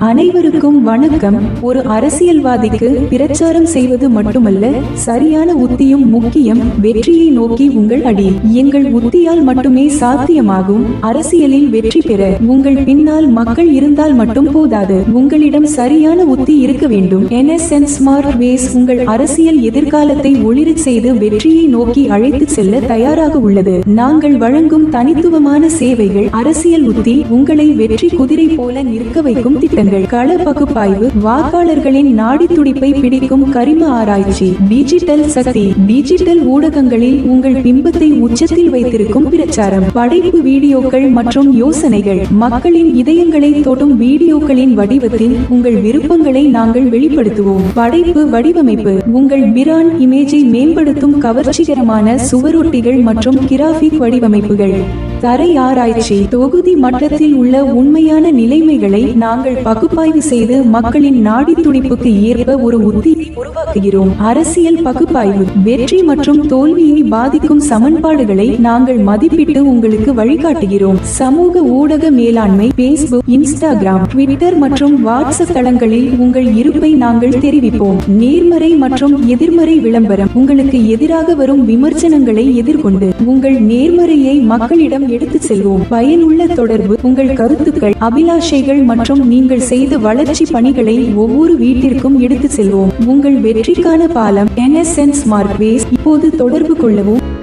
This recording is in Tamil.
அனைவருக்கும் வணக்கம். ஒரு அரசியல்வாதிக்கு பிரச்சாரம் செய்வது மட்டுமல்ல சரியான உத்தியும் முக்கியம் வெற்றியை நோக்கி உங்கள் அடி. எங்கள் உத்தியால் மட்டுமே சாத்தியமாகும். அரசியலில் வெற்றி பெற. உங்கள் பின்னால் மக்கள் இருந்தால் மட்டும் போதாது. உங்களிடம் சரியான உத்தி இருக்க வேண்டும். என்எஸ்என் ஸ்மார்ட் வேஸ் உங்கள் அரசியல் எதிர்காலத்தை ஒளிரச் செய்து வெற்றியை நோக்கி அழைத்து செல்ல தயாராக உள்ளது. நாங்கள் வழங்கும் தனித்துவமான சேவைகள் அரசியல் உத்தி உங்களை வெற்றி குதிரை போல நிற்க வைக்கும் திட்டம் திட்டங்கள் கள பகுப்பாய்வு வாக்காளர்களின் நாடி துடிப்பை பிடிக்கும் கரிம ஆராய்ச்சி டிஜிட்டல் சக்தி. டிஜிட்டல் ஊடகங்களில் உங்கள் பிம்பத்தை உச்சத்தில் வைத்திருக்கும் பிரச்சாரம் படைப்பு வீடியோக்கள் மற்றும் யோசனைகள். மக்களின் இதயங்களை தொடும் வீடியோக்களின் வடிவத்தில் உங்கள் விருப்பங்களை நாங்கள் வெளிப்படுத்துவோம். படைப்பு வடிவமைப்பு. உங்கள் பிரான் இமேஜை மேம்படுத்தும் கவர்ச்சிகரமான சுவரொட்டிகள் மற்றும் கிராபிக் வடிவமைப்புகள். தரை ஆராய்ச்சி தொகுதி மட்டத்தில் உள்ள உண்மையான நிலைமைகளை நாங்கள் பகுப்பாய்வு செய்து மக்களின் நாடி துடிப்புக்கு ஏற்ப ஒரு உத்தியை உருவாக்குகிறோம். அரசியல் பகுப்பாய்வு வெற்றி மற்றும் தோல்வியை பாதிக்கும் சமன்பாடுகளை நாங்கள் மதிப்பிட்டு உங்களுக்கு வழிகாட்டுகிறோம். சமூக ஊடக மேலாண்மை பேஸ்புக் இன்ஸ்டாகிராம் ட்விட்டர் மற்றும் வாட்ஸ்அப் தளங்களில் உங்கள் இருப்பை நாங்கள் தெரிவிப்போம். நேர்மறை மற்றும் எதிர்மறை விளம்பரம் உங்களுக்கு எதிராக வரும் விமர்சனங்களை எதிர்கொண்டு உங்கள் நேர்மறையை மக்களிடம் எடுத்து செல்வோம். பயனுள்ள தொடர்பு உங்கள் கருத்துக்கள் அபிலாஷைகள் மற்றும் நீங்கள் செய்த வளர்ச்சி பணிகளை ஒவ்வொரு வீட்டிற்கும் எடுத்து செல்வோம். உங்கள் வெற்றிக்கான பாலம் என்எஸ்என் ஸ்மார்ட் வேஸ் இப்போது தொடர்பு கொள்ளவும்.